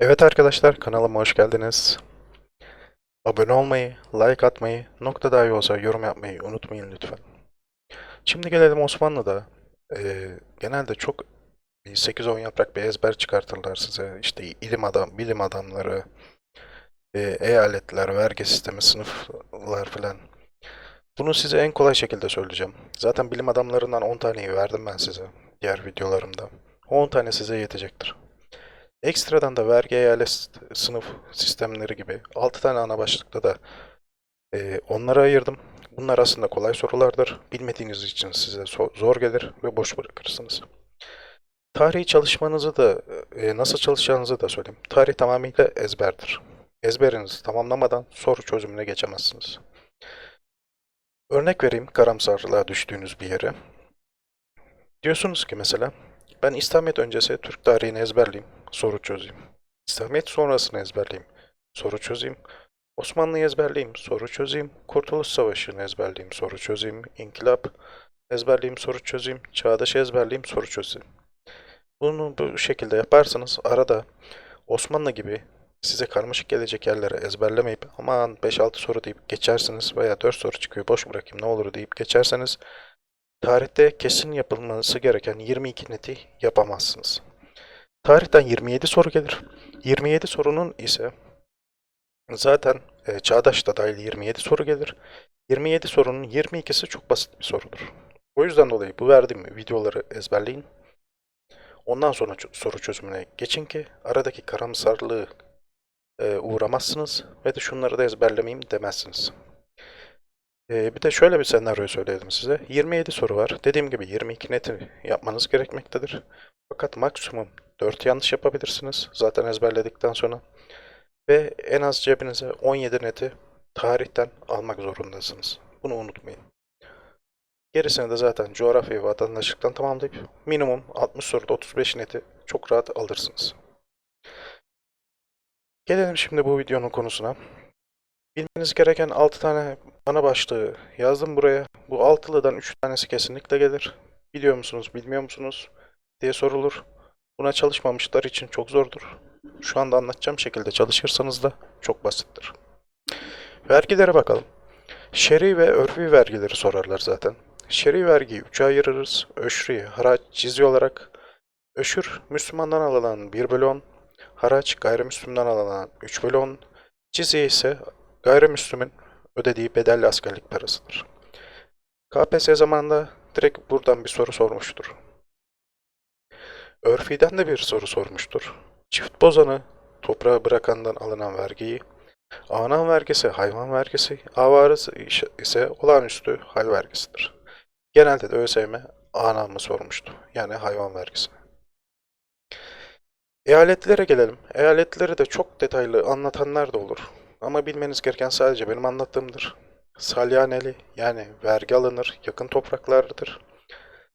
Evet arkadaşlar kanalıma hoş geldiniz. Abone olmayı, like atmayı, nokta dahi olsa yorum yapmayı unutmayın lütfen. Şimdi gelelim Osmanlı'da. Eee, genelde çok 8-10 yaprak bir ezber çıkartırlar size. İşte ilim adam, bilim adamları, eee, eyaletler, vergi sistemi, sınıflar falan. Bunu size en kolay şekilde söyleyeceğim. Zaten bilim adamlarından 10 taneyi verdim ben size diğer videolarımda. 10 tane size yetecektir. Ekstradan da vergi eyalet sınıf sistemleri gibi 6 tane ana başlıkta da e, onlara ayırdım. Bunlar aslında kolay sorulardır. Bilmediğiniz için size zor gelir ve boş bırakırsınız. Tarihi çalışmanızı da e, nasıl çalışacağınızı da söyleyeyim. Tarih tamamıyla ezberdir. Ezberinizi tamamlamadan soru çözümüne geçemezsiniz. Örnek vereyim karamsarlığa düştüğünüz bir yere. Diyorsunuz ki mesela ben İslamiyet öncesi Türk tarihini ezberleyeyim, soru çözeyim. İslamiyet sonrasını ezberleyeyim, soru çözeyim. Osmanlı'yı ezberleyeyim, soru çözeyim. Kurtuluş Savaşı'nı ezberleyeyim, soru çözeyim. İnkılap ezberleyeyim, soru çözeyim. Çağdaş ezberleyeyim, soru çözeyim. Bunu bu şekilde yaparsanız arada Osmanlı gibi size karmaşık gelecek yerlere ezberlemeyip aman 5-6 soru deyip geçersiniz veya 4 soru çıkıyor boş bırakayım ne olur deyip geçerseniz Tarihte kesin yapılması gereken 22 neti yapamazsınız. Tarihten 27 soru gelir. 27 sorunun ise zaten e, Çağdaş'ta dahil 27 soru gelir. 27 sorunun 22'si çok basit bir sorudur. O yüzden dolayı bu verdiğim videoları ezberleyin. Ondan sonra soru çözümüne geçin ki aradaki karamsarlığı e, uğramazsınız ve de şunları da ezberlemeyeyim demezsiniz. Ee, bir de şöyle bir senaryo söyleyelim size. 27 soru var. Dediğim gibi 22 neti yapmanız gerekmektedir. Fakat maksimum 4 yanlış yapabilirsiniz. Zaten ezberledikten sonra. Ve en az cebinize 17 neti tarihten almak zorundasınız. Bunu unutmayın. Gerisini de zaten coğrafya ve vatandaşlıktan tamamlayıp minimum 60 soruda 35 neti çok rahat alırsınız. Gelelim şimdi bu videonun konusuna. Bilmeniz gereken 6 tane ana başlığı yazdım buraya. Bu altılıdan 3 tanesi kesinlikle gelir. Biliyor musunuz, bilmiyor musunuz diye sorulur. Buna çalışmamışlar için çok zordur. Şu anda anlatacağım şekilde çalışırsanız da çok basittir. Vergilere bakalım. Şer'i ve örfi vergileri sorarlar zaten. Şer'i vergiyi 3'e ayırırız. Öşri, haraç, cizye olarak. Öşür, Müslümandan alınan 1 bölü 10. Haraç, gayrimüslimden alınan 3 bölü 10. Cizye ise gayrimüslimin ödediği bedelli askerlik parasıdır. KPSS zamanında direkt buradan bir soru sormuştur. Örfi'den de bir soru sormuştur. Çift bozanı toprağa bırakandan alınan vergiyi, anan vergisi hayvan vergisi, avarız ise olağanüstü hal vergisidir. Genelde de ÖSYM anamı sormuştu. Yani hayvan vergisi. Eyaletlere gelelim. Eyaletleri de çok detaylı anlatanlar da olur. Ama bilmeniz gereken sadece benim anlattığımdır. Salyaneli yani vergi alınır, yakın topraklardır.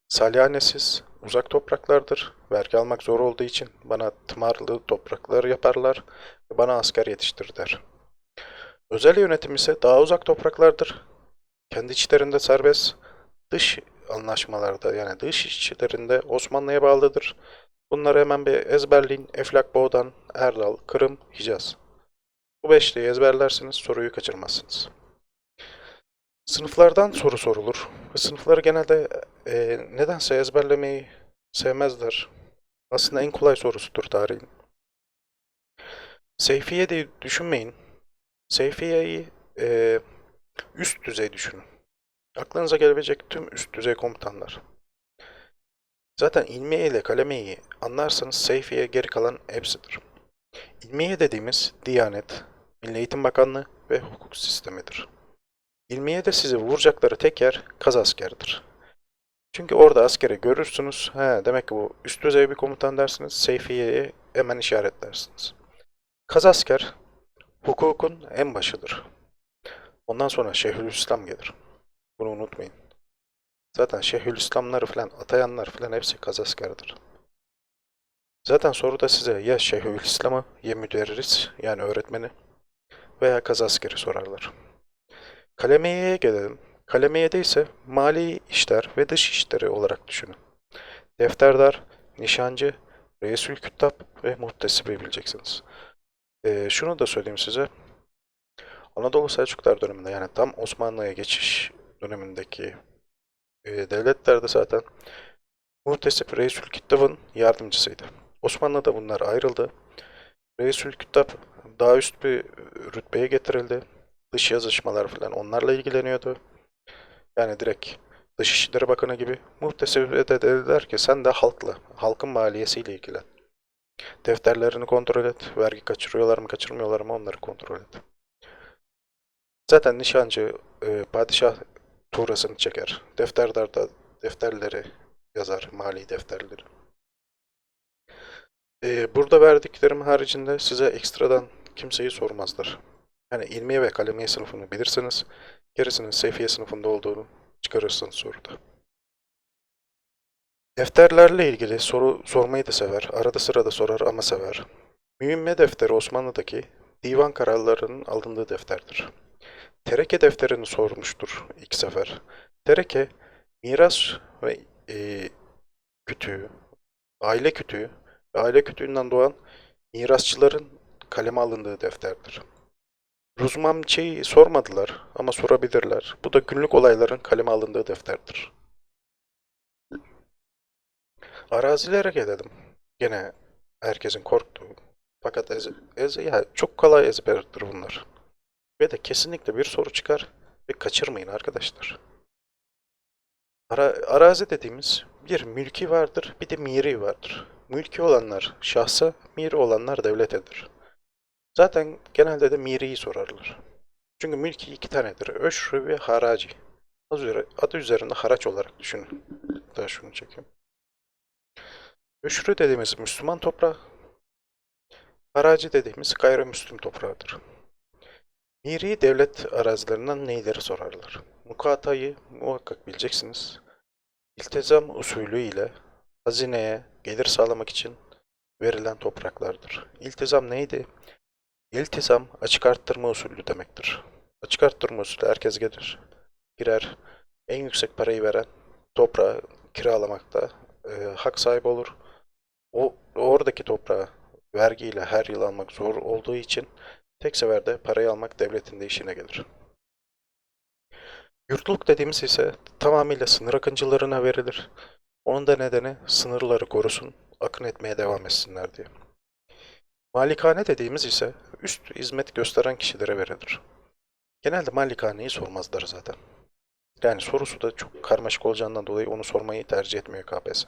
Salyanesiz, uzak topraklardır. Vergi almak zor olduğu için bana tımarlı topraklar yaparlar ve bana asker yetiştir der. Özel yönetim ise daha uzak topraklardır. Kendi içlerinde serbest, dış anlaşmalarda yani dış işçilerinde Osmanlı'ya bağlıdır. Bunları hemen bir ezberleyin. Eflak, Boğdan, Erdal, Kırım, Hicaz. Bu beşliği ezberlerseniz soruyu kaçırmazsınız. Sınıflardan soru sorulur. Sınıfları genelde e, nedense ezberlemeyi sevmezler. Aslında en kolay sorusudur tarihin. Seyfiye de düşünmeyin. Seyfiye'yi e, üst düzey düşünün. Aklınıza gelebilecek tüm üst düzey komutanlar. Zaten ilmiye ile kalemiyeyi anlarsanız Seyfiye geri kalan hepsidir. İlmiye dediğimiz Diyanet, Milli Eğitim Bakanlığı ve hukuk sistemidir. İlmiye de sizi vuracakları tek yer kaz askeridir. Çünkü orada askeri görürsünüz, he, demek ki bu üst düzey bir komutan dersiniz, Seyfiye'yi hemen işaretlersiniz. Kaz asker, hukukun en başıdır. Ondan sonra Şeyhülislam gelir. Bunu unutmayın. Zaten Şeyhülislamları falan atayanlar falan hepsi kaz askerdir. Zaten soruda size ya Şeyhülislam'ı ya müderris yani öğretmeni veya kaz askeri sorarlar. Kalemiyeye gelelim. Kalemiyede ise mali işler ve dış işleri olarak düşünün. Defterdar, nişancı Reisül Küttab ve Muhtesip'i bileceksiniz. Ee, şunu da söyleyeyim size. Anadolu Selçuklar döneminde yani tam Osmanlı'ya geçiş dönemindeki e, devletlerde zaten Muhtesip Reisül Küttab'ın yardımcısıydı. Osmanlı'da bunlar ayrıldı. Reisül Küttab daha üst bir rütbeye getirildi. Dış yazışmalar falan onlarla ilgileniyordu. Yani direkt Dışişleri Bakanı gibi Muhtesip'e de dediler ki sen de halkla, halkın maliyesiyle ilgilen. Defterlerini kontrol et, vergi kaçırıyorlar mı kaçırmıyorlar mı onları kontrol et. Zaten nişancı e, padişah tuğrasını çeker. Defterdar defterleri yazar, mali defterleri. E, burada verdiklerim haricinde size ekstradan kimseyi sormazlar. Yani ilmiye ve kalemiye sınıfını bilirsiniz. Gerisinin seyfiye sınıfında olduğunu çıkarırsınız soruda. Defterlerle ilgili soru sormayı da sever. Arada sırada sorar ama sever. Mühimme defteri Osmanlı'daki divan kararlarının alındığı defterdir. Tereke defterini sormuştur ilk sefer. Tereke, miras ve e, kütüğü, aile kütüğü ve aile kütüğünden doğan mirasçıların kaleme alındığı defterdir. Ruzmamçe'yi sormadılar ama sorabilirler. Bu da günlük olayların kaleme alındığı defterdir. Arazilere gelelim. Gene herkesin korktuğu. Fakat ez, ez, ya çok kolay ezberdir bunlar. Ve de kesinlikle bir soru çıkar ve kaçırmayın arkadaşlar. Ara, arazi dediğimiz bir mülki vardır, bir de miri vardır. Mülki olanlar şahsa, miri olanlar devletedir. Zaten genelde de miriyi sorarlar. Çünkü mülki iki tanedir. Öşrü ve haraci. Adı üzerinde haraç olarak düşünün. Daha şunu çekeyim. Öşrü dediğimiz Müslüman toprağı, haraci dediğimiz gayrimüslim toprağıdır. Miri devlet arazilerinden neyleri sorarlar? Mukatayı muhakkak bileceksiniz. İltizam usulü ile hazineye gelir sağlamak için verilen topraklardır. İltizam neydi? İltizam açık arttırma usulü demektir. Açık arttırma usulü herkes gelir, girer, en yüksek parayı veren toprağı kiralamakta e, hak sahibi olur. O oradaki toprağı vergiyle her yıl almak zor olduğu için tek seferde parayı almak devletin de işine gelir. Yurtluk dediğimiz ise tamamıyla sınır akıncılarına verilir. Onun da nedeni sınırları korusun, akın etmeye devam etsinler diye. Malikane dediğimiz ise üst hizmet gösteren kişilere verilir. Genelde malikaneyi sormazlar zaten. Yani sorusu da çok karmaşık olacağından dolayı onu sormayı tercih etmiyor KPSS.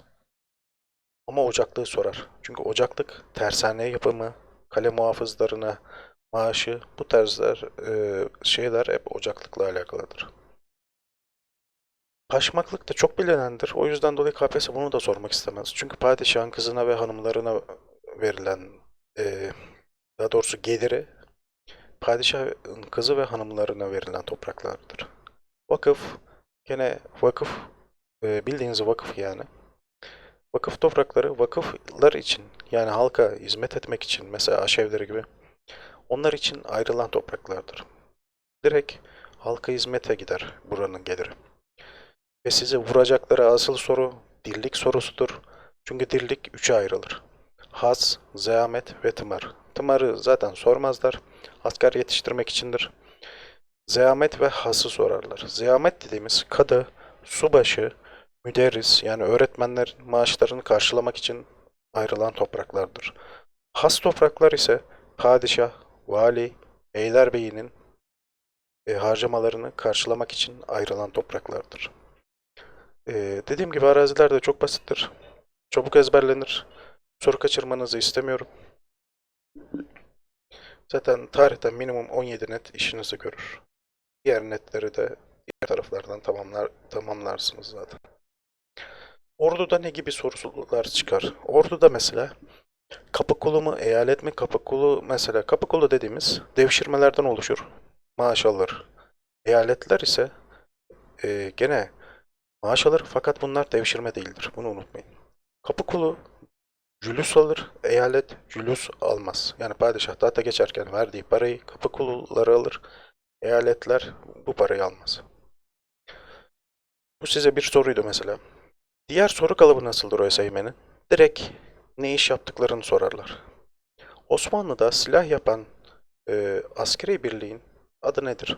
Ama ocaklığı sorar. Çünkü ocaklık tersane yapımı, kale muhafızlarına maaşı bu tarzlar e, şeyler hep ocaklıkla alakalıdır. Paşmaklık da çok bilinendir. O yüzden dolayı KPSS bunu da sormak istemez. Çünkü padişahın kızına ve hanımlarına verilen e, daha doğrusu geliri padişahın kızı ve hanımlarına verilen topraklardır. Vakıf gene vakıf e, bildiğiniz vakıf yani. Vakıf toprakları vakıflar için yani halka hizmet etmek için mesela aşevleri gibi onlar için ayrılan topraklardır. Direkt halka hizmete gider buranın geliri. Ve size vuracakları asıl soru dirlik sorusudur. Çünkü dirlik üçe ayrılır. Has, zeamet ve tımar. Tımarı zaten sormazlar. Asker yetiştirmek içindir. Zeamet ve hası sorarlar. Zeamet dediğimiz kadı, subaşı, müderris yani öğretmenler maaşlarını karşılamak için ayrılan topraklardır. Has topraklar ise padişah, vali, beylerbeyinin e, harcamalarını karşılamak için ayrılan topraklardır. E, dediğim gibi araziler de çok basittir. Çabuk ezberlenir. Soru kaçırmanızı istemiyorum. Zaten tarihten minimum 17 net işinizi görür. Diğer netleri de diğer taraflardan tamamlar, tamamlarsınız zaten. Ordu'da ne gibi sorular çıkar? Ordu'da mesela kapı kulu mu, eyalet mi? Kapı kulu mesela kapı kulu dediğimiz devşirmelerden oluşur. Maaş alır. Eyaletler ise e, gene maaş alır fakat bunlar devşirme değildir. Bunu unutmayın. Kapı kulu cülüs alır, eyalet cülüs almaz. Yani padişah tahta geçerken verdiği parayı kapı kuluları alır, eyaletler bu parayı almaz. Bu size bir soruydu mesela. Diğer soru kalıbı nasıldır ÖSYM'nin? Direkt ne iş yaptıklarını sorarlar. Osmanlı'da silah yapan e, askeri birliğin adı nedir?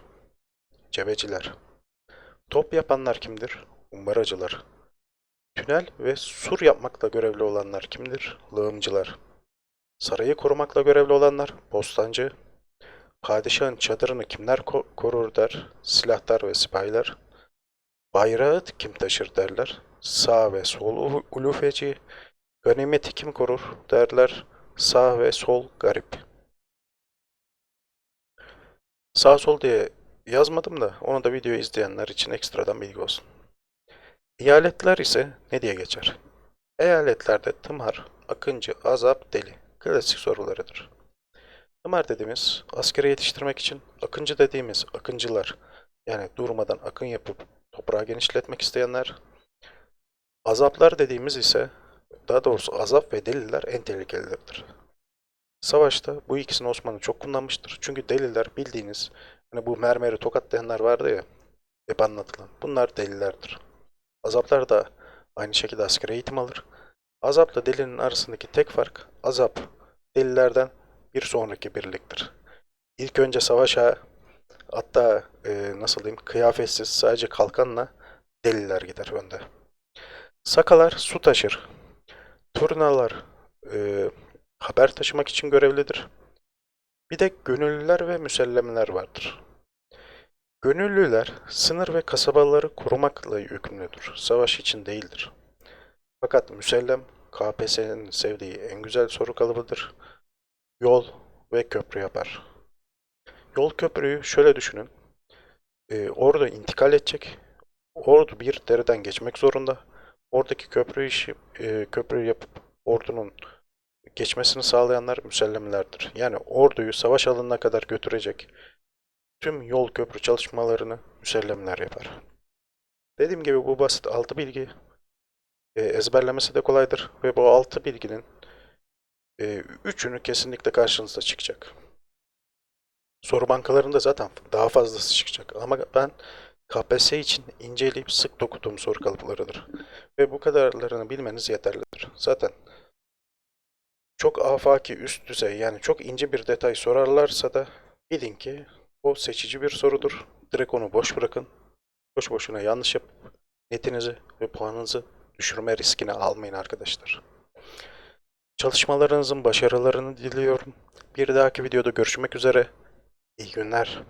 Cebeciler. Top yapanlar kimdir? Umbaracılar. Tünel ve sur yapmakla görevli olanlar kimdir? Lağımcılar. Sarayı korumakla görevli olanlar bostancı. Padişahın çadırını kimler ko- korur der? Silahtar ve sipahiler. Bayrağı kim taşır derler? Sağ ve sol ulufeci. Ganimeti kim korur derler? Sağ ve sol garip. Sağ sol diye yazmadım da onu da video izleyenler için ekstradan bilgi olsun. Eyaletler ise ne diye geçer? Eyaletlerde tımar, akıncı, azap, deli. Klasik sorularıdır. Tımar dediğimiz askere yetiştirmek için, akıncı dediğimiz akıncılar yani durmadan akın yapıp toprağı genişletmek isteyenler. Azaplar dediğimiz ise daha doğrusu azap ve deliler en tehlikelileridir. Savaşta bu ikisini Osmanlı çok kullanmıştır. Çünkü deliler bildiğiniz hani bu mermeri tokatlayanlar vardı ya hep anlatılan. Bunlar delilerdir. Azaplar da aynı şekilde askeri eğitim alır. Azapla delinin arasındaki tek fark azap delilerden bir sonraki birliktir. İlk önce savaşa hatta e, nasıl diyeyim kıyafetsiz sadece kalkanla deliler gider önde. Sakalar su taşır. Turnalar e, haber taşımak için görevlidir. Bir de gönüllüler ve müsellemler vardır. Gönüllüler sınır ve kasabaları korumakla yükümlüdür. Savaş için değildir. Fakat müsellem KPSS'nin sevdiği en güzel soru kalıbıdır. Yol ve köprü yapar. Yol köprüyü şöyle düşünün. Ee, ordu intikal edecek. Ordu bir dereden geçmek zorunda. Oradaki köprü işi, e, köprüyü yapıp ordunun geçmesini sağlayanlar müsellemlerdir. Yani orduyu savaş alanına kadar götürecek tüm yol köprü çalışmalarını müsellemler yapar. Dediğim gibi bu basit altı bilgi e, ezberlemesi de kolaydır ve bu altı bilginin e, üçünü kesinlikle karşınıza çıkacak. Soru bankalarında zaten daha fazlası çıkacak ama ben KPSS için inceleyip sık dokuduğum soru kalıplarıdır. Ve bu kadarlarını bilmeniz yeterlidir. Zaten çok afaki üst düzey yani çok ince bir detay sorarlarsa da bilin ki o seçici bir sorudur. Direkt onu boş bırakın. Boş boşuna yanlış yapıp netinizi ve puanınızı düşürme riskini almayın arkadaşlar. Çalışmalarınızın başarılarını diliyorum. Bir dahaki videoda görüşmek üzere. İyi günler.